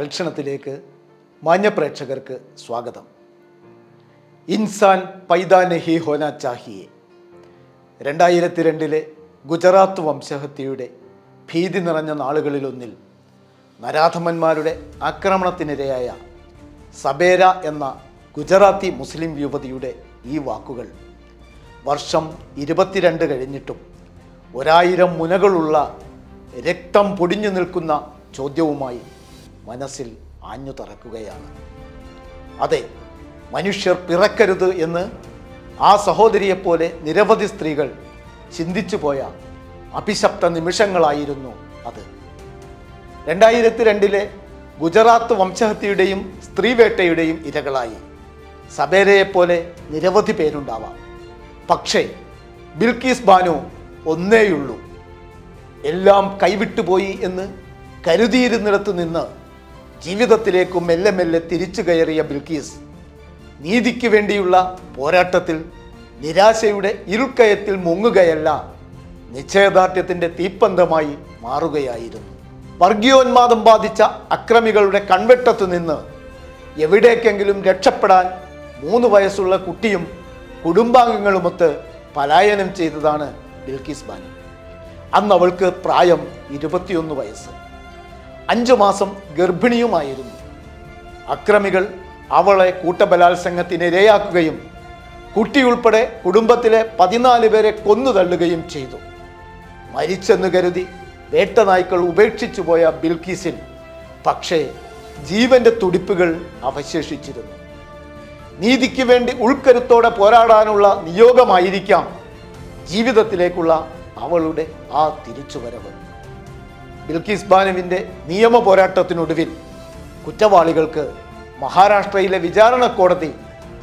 തൽക്ഷണത്തിലേക്ക് മാന്യപ്രേക്ഷകർക്ക് സ്വാഗതം. ഇൻസാൻ പൈതാനഹി ഹോന ചാഹിയെ. രണ്ടായിരത്തി രണ്ടിലെ ഗുജറാത്ത് വംശഹത്യയുടെ ഭീതി നിറഞ്ഞ നാളുകളിലൊന്നിൽ നരാധമന്മാരുടെ ആക്രമണത്തിനിരയായ സബേര എന്ന ഗുജറാത്തി മുസ്ലിം യുവതിയുടെ ഈ വാക്കുകൾ വർഷം ഇരുപത്തിരണ്ട് കഴിഞ്ഞിട്ടും ഒരായിരം മുനകളുള്ള രക്തം പൊടിഞ്ഞു നിൽക്കുന്ന ചോദ്യവുമായി മനസ്സിൽ ആഞ്ഞു തറക്കുകയാണ്. അതെ മനുഷ്യർ പിറക്കരുത് എന്ന് ആ സഹോദരിയെപ്പോലെ നിരവധി സ്ത്രീകൾ ചിന്തിച്ചു പോയ അഭിശപ്ത നിമിഷങ്ങളായിരുന്നു അത്. രണ്ടായിരത്തി രണ്ടിലെ ഗുജറാത്ത് വംശഹത്യയുടെയും സ്ത്രീവേട്ടയുടെയും ഇരകളായി സബേരയെപ്പോലെ നിരവധി പേരുണ്ടാവാം. പക്ഷേ ബിൽക്കീസ് ബാനു ഒന്നേയുള്ളൂ. എല്ലാം കൈവിട്ടുപോയി എന്ന് കരുതിയിരുന്നിടത്ത് നിന്ന് ജീവിതത്തിലേക്ക് മെല്ലെ മെല്ലെ തിരിച്ചു കയറിയ ബിൽക്കീസ് നീതിക്ക് വേണ്ടിയുള്ള പോരാട്ടത്തിൽ നിരാശയുടെ ഇരുക്കയത്തിൽ മുങ്ങുകയല്ല നിശ്ചയദാർഢ്യത്തിന്റെ തീപ്പന്തമായി മാറുകയായിരുന്നു. വർഗീയോന്മാദം ബാധിച്ച അക്രമികളുടെ കൺവെട്ടത്തു നിന്ന് എവിടേക്കെങ്കിലും രക്ഷപ്പെടാൻ മൂന്ന് വയസ്സുള്ള കുട്ടിയും കുടുംബാംഗങ്ങളുമൊത്ത് പലായനം ചെയ്തതാണ് ബിൽക്കിസ് ബാനു അന്ന് അവൾക്ക് പ്രായം ഇരുപത്തിയൊന്ന് വയസ്സ്. അഞ്ചു മാസം ഗർഭിണിയുമായിരുന്നു. അക്രമികൾ അവളെ കൂട്ടബലാത്സംഗത്തിനിരയാക്കുകയും കുട്ടിയുൾപ്പെടെ കുടുംബത്തിലെ പതിനാല് പേരെ കൊന്നു തള്ളുകയും ചെയ്തു. മരിച്ചെന്ന് കരുതി വേട്ടനായ്ക്കൾ ഉപേക്ഷിച്ചു പോയ ബിൽക്കീസിൽ പക്ഷേ ജീവന്റെ തുടിപ്പുകൾ അവശേഷിച്ചിരുന്നു. നീതിക്ക് വേണ്ടി ഉൾക്കരുത്തോടെ പോരാടാനുള്ള നിയോഗമായിരിക്കാം ജീവിതത്തിലേക്കുള്ള അവളുടെ ആ തിരിച്ചുവരവ്. ബിൽക്കീസ് ബാനുവിന്റെ നിയമ പോരാട്ടത്തിനൊടുവിൽ കുറ്റവാളികൾക്ക് മഹാരാഷ്ട്രയിലെ വിചാരണ കോടതി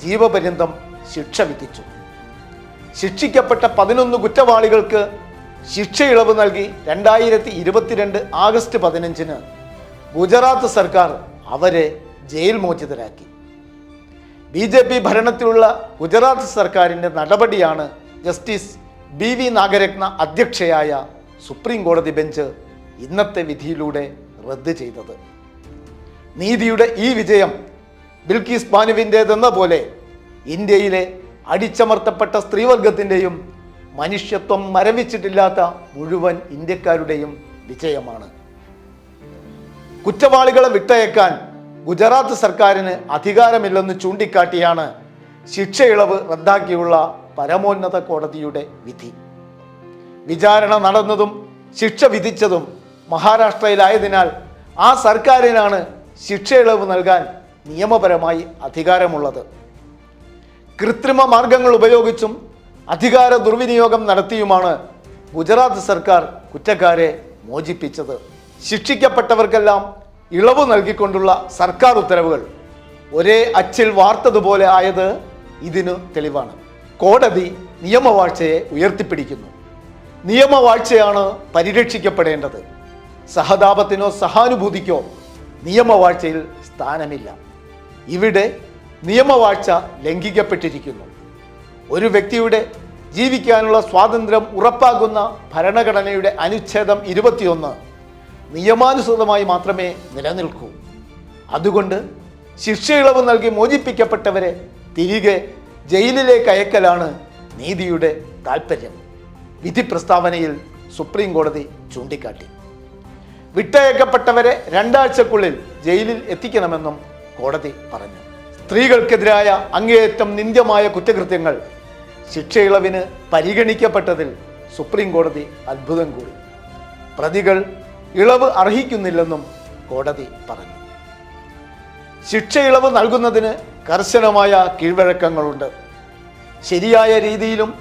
ജീവപര്യന്തം ശിക്ഷ വിധിച്ചു. ശിക്ഷിക്കപ്പെട്ട പതിനൊന്ന് കുറ്റവാളികൾക്ക് ശിക്ഷ ഇളവ് നൽകി രണ്ടായിരത്തി ഇരുപത്തിരണ്ട് ആഗസ്റ്റ് പതിനഞ്ചിന് ഗുജറാത്ത് സർക്കാർ അവരെ ജയിൽ മോചിതരാക്കി. ബി ജെ പി ഭരണത്തിലുള്ള ഗുജറാത്ത് സർക്കാരിന്റെ നടപടിയാണ് ജസ്റ്റിസ് ബി വി നാഗരത്ന അധ്യക്ഷയായ സുപ്രീം കോടതി ബെഞ്ച് ഇന്നത്തെ വിധിയിലൂടെ റദ്ദ് ചെയ്തത്. നീതിയുടെ ഈ വിജയം ബിൽക്കീസ് ബാനുവിന്റേതെന്ന പോലെ ഇന്ത്യയിലെ അടിച്ചമർത്തപ്പെട്ട സ്ത്രീവർഗത്തിന്റെയും മനുഷ്യത്വം മരവിച്ചിട്ടില്ലാത്ത മുഴുവൻ ഇന്ത്യക്കാരുടെയും വിജയമാണ്. കുറ്റവാളികളെ വിട്ടയക്കാൻ ഗുജറാത്ത് സർക്കാരിന് അധികാരമില്ലെന്ന് ചൂണ്ടിക്കാട്ടിയാണ് ശിക്ഷ ഇളവ് റദ്ദാക്കിയുള്ള പരമോന്നത കോടതിയുടെ വിധി. വിചാരണ നടന്നതും ശിക്ഷ വിധിച്ചതും മഹാരാഷ്ട്രയിലായതിനാൽ ആ സർക്കാരിനാണ് ശിക്ഷ ഇളവ് നൽകാൻ നിയമപരമായി അധികാരമുള്ളത്. കൃത്രിമ മാർഗങ്ങൾ ഉപയോഗിച്ചും അധികാര ദുർവിനിയോഗം നടത്തിയുമാണ് ഗുജറാത്ത് സർക്കാർ കുറ്റക്കാരെ മോചിപ്പിച്ചത്. ശിക്ഷിക്കപ്പെട്ടവർക്കെല്ലാം ഇളവ് നൽകിക്കൊണ്ടുള്ള സർക്കാർ ഉത്തരവുകൾ. ഒരേ അച്ചിൽ വാർത്തതുപോലെ ആയത് ഇതിനു തെളിവാണ്. കോടതി നിയമവാഴ്ചയെ ഉയർത്തിപ്പിടിക്കുന്നു. നിയമവാഴ്ചയാണ് പരിരക്ഷിക്കപ്പെടേണ്ടത്. സഹതാപത്തിനോ സഹാനുഭൂതിക്കോ നിയമവാഴ്ചയിൽ സ്ഥാനമില്ല. ഇവിടെ നിയമവാഴ്ച ലംഘിക്കപ്പെട്ടിരിക്കുന്നു. ഒരു വ്യക്തിയുടെ ജീവിക്കാനുള്ള സ്വാതന്ത്ര്യം ഉറപ്പാക്കുന്ന ഭരണഘടനയുടെ അനുച്ഛേദം ഇരുപത്തിയൊന്ന് നിയമാനുസൃതമായി മാത്രമേ നിലനിൽക്കൂ. അതുകൊണ്ട് ശിക്ഷ ഇളവ് നൽകി മോചിപ്പിക്കപ്പെട്ടവരെ തിരികെ ജയിലിലേക്ക് അയക്കലാണ് നീതിയുടെ താൽപ്പര്യം വിധി പ്രസ്താവനയിൽ സുപ്രീം കോടതി ചൂണ്ടിക്കാട്ടി. വിട്ടയക്കപ്പെട്ടവരെ രണ്ടാഴ്ചക്കുള്ളിൽ ജയിലിൽ എത്തിക്കണമെന്നും കോടതി പറഞ്ഞു. സ്ത്രീകൾക്കെതിരായ അങ്ങേയറ്റം നിന്ദ്യമായ കുറ്റകൃത്യങ്ങൾ ശിക്ഷയിളവിന് പരിഗണിക്കപ്പെട്ടതിൽ സുപ്രീം കോടതി അത്ഭുതം കൂടി. പ്രതികൾ ഇളവ് അർഹിക്കുന്നില്ലെന്നും കോടതി പറഞ്ഞു. ശിക്ഷ ഇളവ് നൽകുന്നതിന് കർശനമായ കീഴ്വഴക്കങ്ങളുണ്ട്. ശരിയായ രീതിയിലും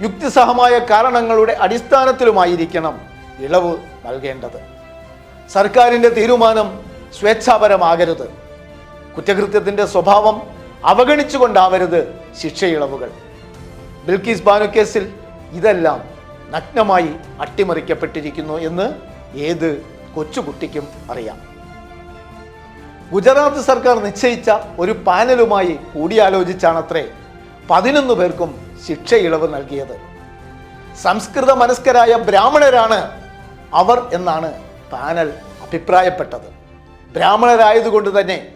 യുക്തിസഹമായ കാരണങ്ങളുടെ അടിസ്ഥാനത്തിലുമായിരിക്കണം ഇളവ് നൽകേണ്ടത്. സർക്കാരിന്റെ തീരുമാനം സ്വേച്ഛാപരമാകരുത്. കുറ്റകൃത്യത്തിന്റെ സ്വഭാവം അവഗണിച്ചുകൊണ്ടാവരുത് ശിക്ഷയിളവുകൾ. ബിൽക്കീസ് ബാനു കേസിൽ ഇതെല്ലാം നഗ്നമായി അട്ടിമറിക്കപ്പെട്ടിരിക്കുന്നു എന്ന് ഏത് കൊച്ചുകുട്ടിക്കും അറിയാം. ഗുജറാത്ത് സർക്കാർ നിശ്ചയിച്ച ഒരു പാനലുമായി കൂടിയാലോചിച്ചാണത്രേ പതിനൊന്ന് പേർക്കും ശിക്ഷ ഇളവ് നൽകിയത്. സംസ്കൃത മനസ്കരായ ബ്രാഹ്മണരാണ് അവർ എന്നാണ് പാനൽ അഭിപ്രായപ്പെട്ടത്. ബ്രാഹ്മണരായതുകൊണ്ട് തന്നെ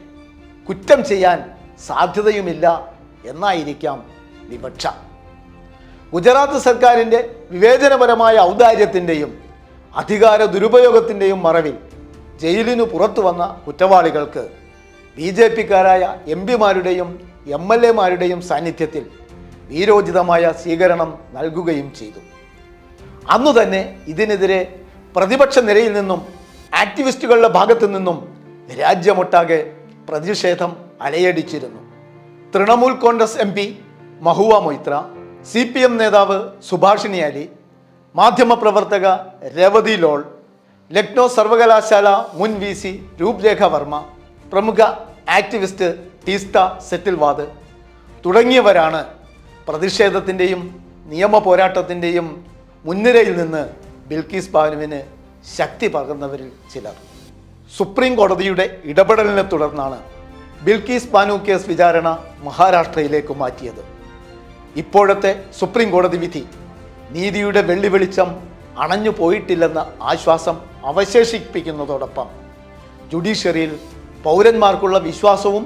കുറ്റം ചെയ്യാൻ സാധ്യതയുമില്ല എന്നായിരിക്കാം വിവക്ഷ. ഗുജറാത്ത് സർക്കാരിന്റെ വിവേചനപരമായ ഔദാര്യത്തിന്റെയും അധികാര ദുരുപയോഗത്തിന്റെയും മറവിൽ ജയിലിനു പുറത്തു വന്ന കുറ്റവാളികൾക്ക് ബി ജെ പിക്കാരായ എം പിമാരുടെയും എം എൽ എമാരുടെയും സാന്നിധ്യത്തിൽ വീരോചിതമായ സ്വീകരണം നൽകുകയും ചെയ്തു. അന്നു തന്നെ ഇതിനെതിരെ പ്രതിപക്ഷ നിരയിൽ നിന്നും ആക്ടിവിസ്റ്റുകളുടെ ഭാഗത്തു നിന്നും രാജ്യമൊട്ടാകെ പ്രതിഷേധം അലയടിച്ചിരുന്നു. Trinamool Congress M P Mahua Moitra C P M നേതാവ് സുഭാഷിണി അലി മാധ്യമപ്രവർത്തക രവതി ലോൾ ലക്നോ സർവകലാശാല മുൻ വി സി രൂപ്രേഖ വർമ്മ പ്രമുഖ ആക്ടിവിസ്റ്റ് ടീസ്ത സെറ്റിൽവാദ് തുടങ്ങിയവരാണ് പ്രതിഷേധത്തിന്റെയും നിയമ പോരാട്ടത്തിന്റെയും മുൻനിരയിൽ നിന്ന് ബിൽക്കീസ് ബാനുവിന് ശക്തി പകർന്നവരിൽ ചിലർ. സുപ്രീം കോടതിയുടെ ഇടപെടലിനെ തുടർന്നാണ് ബിൽക്കീസ് ബാനു കേസ് വിചാരണ മഹാരാഷ്ട്രയിലേക്ക് മാറ്റിയത്. ഇപ്പോഴത്തെ സുപ്രീം കോടതി വിധി നീതിയുടെ വെള്ളി വെളിച്ചം അണഞ്ഞു പോയിട്ടില്ലെന്ന ആശ്വാസം അവശേഷിപ്പിക്കുന്നതോടൊപ്പം ജുഡീഷ്യറിയിൽ പൗരന്മാർക്കുള്ള വിശ്വാസവും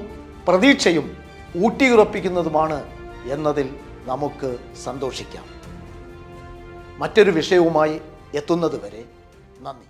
പ്രതീക്ഷയും ഊട്ടിയുറപ്പിക്കുന്നതുമാണ് എന്നതിൽ നമുക്ക് സന്തോഷിക്കാം. മറ്റൊരു വിഷയവുമായി എത്തുന്നത് വരെ നന്ദി.